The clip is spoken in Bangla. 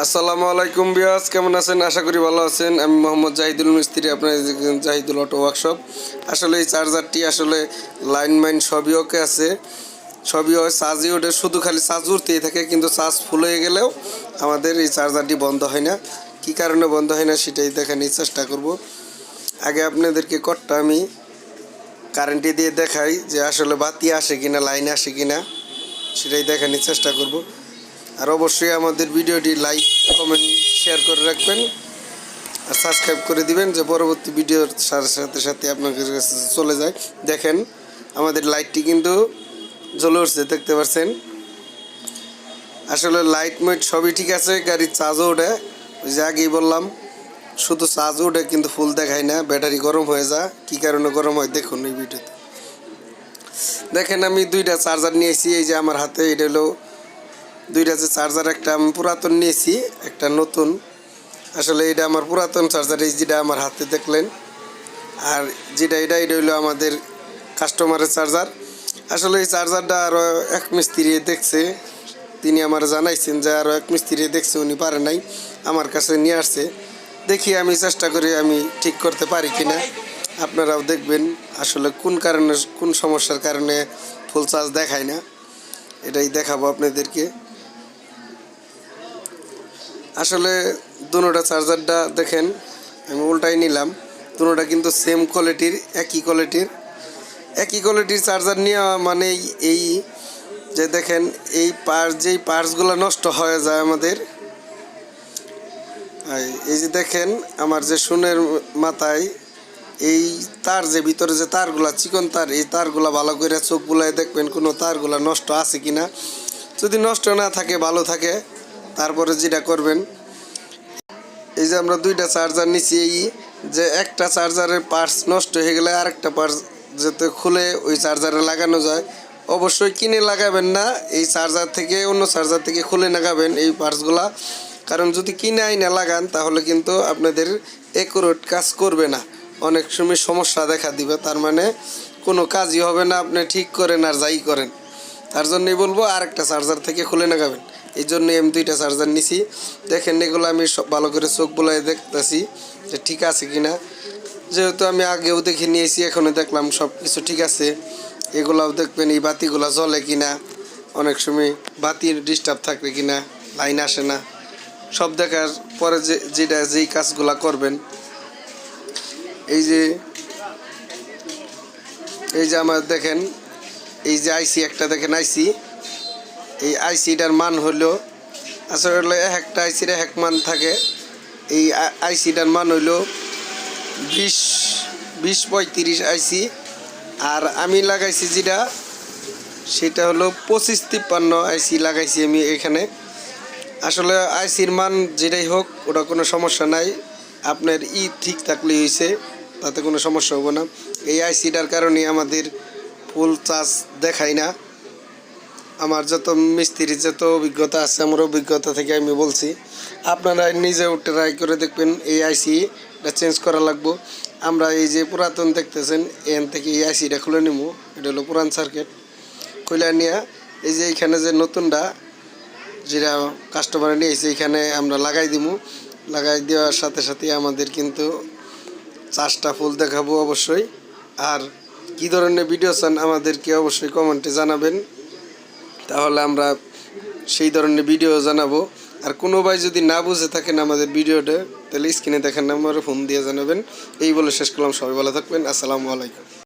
আসসালামু আলাইকুম বিয়াস কেমন আছেন? আশা করি ভালো আছেন। আমি মোহাম্মদ জাহিদুল মিস্ত্রি আপনার জাহিদুল অটো ওয়ার্কশপ। আসলে এই চার্জারটি আসলে লাইন মাইন সবই ওকে আছে। সবই হয় চার্জই ওঠে, শুধু খালি চার্জ উঠতেই থাকে, কিন্তু চার্জ ফুল হয়ে গেলেও আমাদের এই চার্জারটি বন্ধ হয় না। কী কারণে বন্ধ হয় না সেটাই দেখানোর চেষ্টা করব। আগে আপনাদেরকে কটটা আমি কারেন্টে দিয়ে দেখাই যে আসলে বাতি আসে কিনা, লাইন আসে কিনা, সেটাই দেখানোর চেষ্টা করব। আর অবশ্যই আমাদের ভিডিওটি লাইক কমেন্ট শেয়ার করে রাখবেন। আর সাবস্ক্রাইব করে দিবেন যে পরবর্তী ভিডিওর সাথে সাথে আপনার কাছে চলে যায়। দেখেন, আমাদের লাইটটি কিন্তু জ্বলে উঠছে, দেখতে পাচ্ছেন? আসলে লাইট মাইট সবই ঠিক আছে, গাড়ির চার্জও ওঠে। ওই যে আগেই বললাম, শুধু চার্জ ওঠে, কিন্তু ফুল দেখায় না। ব্যাটারি গরম হয়ে যা কী কারণে গরম হয়, দেখুন এই ভিডিওতে। দেখেন, আমি দুইটা চার্জার নিয়েছি এই যে আমার হাতে, এটা হলো দুইটা যে চার্জার একটা আমি পুরাতন নিয়েছি, একটা নতুন। আসলে এটা আমার পুরাতন চার্জার এই যেটা আমার হাতে দেখলেন। আর যেটা, এটা এটা হইল আমাদের কাস্টমারের চার্জার আসলে এই চার্জারটা আরও এক মিস্ত্রি দেখছে। তিনি আমার জানাইছেন যে আরও এক মিস্ত্রি দেখছে, উনি পারে নাই। আমার কাছে নিয়ে আসছে। দেখি আমি চেষ্টা করি আমি ঠিক করতে পারি কি না আপনারাও দেখবেন আসলে কোন কারণে, কোন সমস্যার কারণে ফুল চার্জ দেখায় না। এটাই দেখাবো আপনাদেরকে। আসলে দুটোটা চার্জারটা দেখেন, আমি উল্টাই নিলাম। দুটোটা কিন্তু সেম কোয়ালিটির একই কোয়ালিটির একই কোয়ালিটির চার্জার নেওয়া মানে এই যে দেখেন, এই পার্স যেই পার্টসগুলো নষ্ট হয়ে যায় আমাদের। এই- যে দেখেন, আমার যে সুনের মাথায় এই তার যে ভিতরে যে তারগুলা, চিকন তার, এই তারগুলা ভালো করে চোখ বুলায় দেখবেন কোনো তারগুলা নষ্ট আছে কিনা। যদি নষ্ট না থাকে, ভালো থাকে তারপরে যেটা করবেন, এই যে আমরা দুইটা চার্জার নিচ্ছি এই যে একটা চার্জারের পার্টস নষ্ট হয়ে গেলে আরেকটা পার্টস যাতে খুলে ওই চার্জারে লাগানো যায়। অবশ্যই কিনে লাগাবেন না, এই চার্জার থেকে অন্য চার্জার থেকে খুলে লাগাবেন এই পার্টসগুলা কারণ যদি কিনে আইনে লাগান, তাহলে কিন্তু আপনাদের একুরেট কাজ করবে না। অনেক সময় সমস্যা দেখা দিবে, তার মানে কোনো কাজই হবে না, আপনি ঠিক করেন আর যাই করেন। তার জন্যই বলব আরেকটা চার্জার থেকে খুলে লাগাবেন। এই জন্য আমি দুইটা চার্জার নিছি। দেখেন এগুলো আমি সব ভালো করে চোখ বলাই দেখতেছি যে ঠিক আছে কি না যেহেতু আমি আগেও দেখে নিয়েছি, এখনও দেখলাম সব কিছু ঠিক আছে। এগুলাও দেখবেন এই বাতিগুলো জ্বলে কিনা। অনেক সময় বাতির ডিস্টার্ব থাকবে কিনা, লাইন আসে না। সব দেখার পরে যে, যেটা, যেই কাজগুলা করবেন। এই যে এই যে আমার দেখেন এই যে আইসি একটা দেখেন আইসি। এই আইসিটার মান হলো আসলে এক একটা আইসির এক মান থাকে। এই আইসিটার মান হইল বিশ বিশ পঁয়ত্রিশ আইসি। আর আমি লাগাইছি যেটা, সেটা হলো পঁচিশ তিপ্পান্ন আইসি লাগাইছি আমি এখানে। আসলে আইসির মান যেটাই হোক, ওটা কোনো সমস্যা নাই। আপনার ই ঠিক থাকলেই হয়েছে তাতে কোনো সমস্যা হবে না। এই আইসিটার কারণে আমাদের ফুল চার্জ দেখাই না। আমার যত মিস্ত্রির যত অভিজ্ঞতা আছে, আমার অভিজ্ঞতা থেকে আমি বলছি, আপনারা নিজেও ট্রাই করে দেখবেন এই আইসিটা চেঞ্জ করা লাগবো। আমরা এই যে পুরাতন দেখতেছেন, এখান থেকে এই আইসিটা খুলে নিব এটা হলো পুরান সার্কিট খুলে নিয়ে এই যে এইখানে যে নতুনটা, যেটা কাস্টমার নিয়েছে এখানে আমরা লাগাই দিব লাগাই দেওয়ার সাথে সাথে আমাদের কিন্তু চাষটা ফুল দেখাবো অবশ্যই। আর কী ধরনের ভিডিও চান আমাদেরকে অবশ্যই কমেন্টে জানাবেন। তাহলে আমরা সেই ধরনের ভিডিও জানাব। আর কোনো ভাই যদি না বুঝে থাকেন আমাদের ভিডিওটা তাহলে স্ক্রিনে দেখার নাম্বারে ফোন দিয়ে জানাবেন। এই বলে শেষ করলাম। সবাই ভালো থাকবেন। আসসালামু আলাইকুম।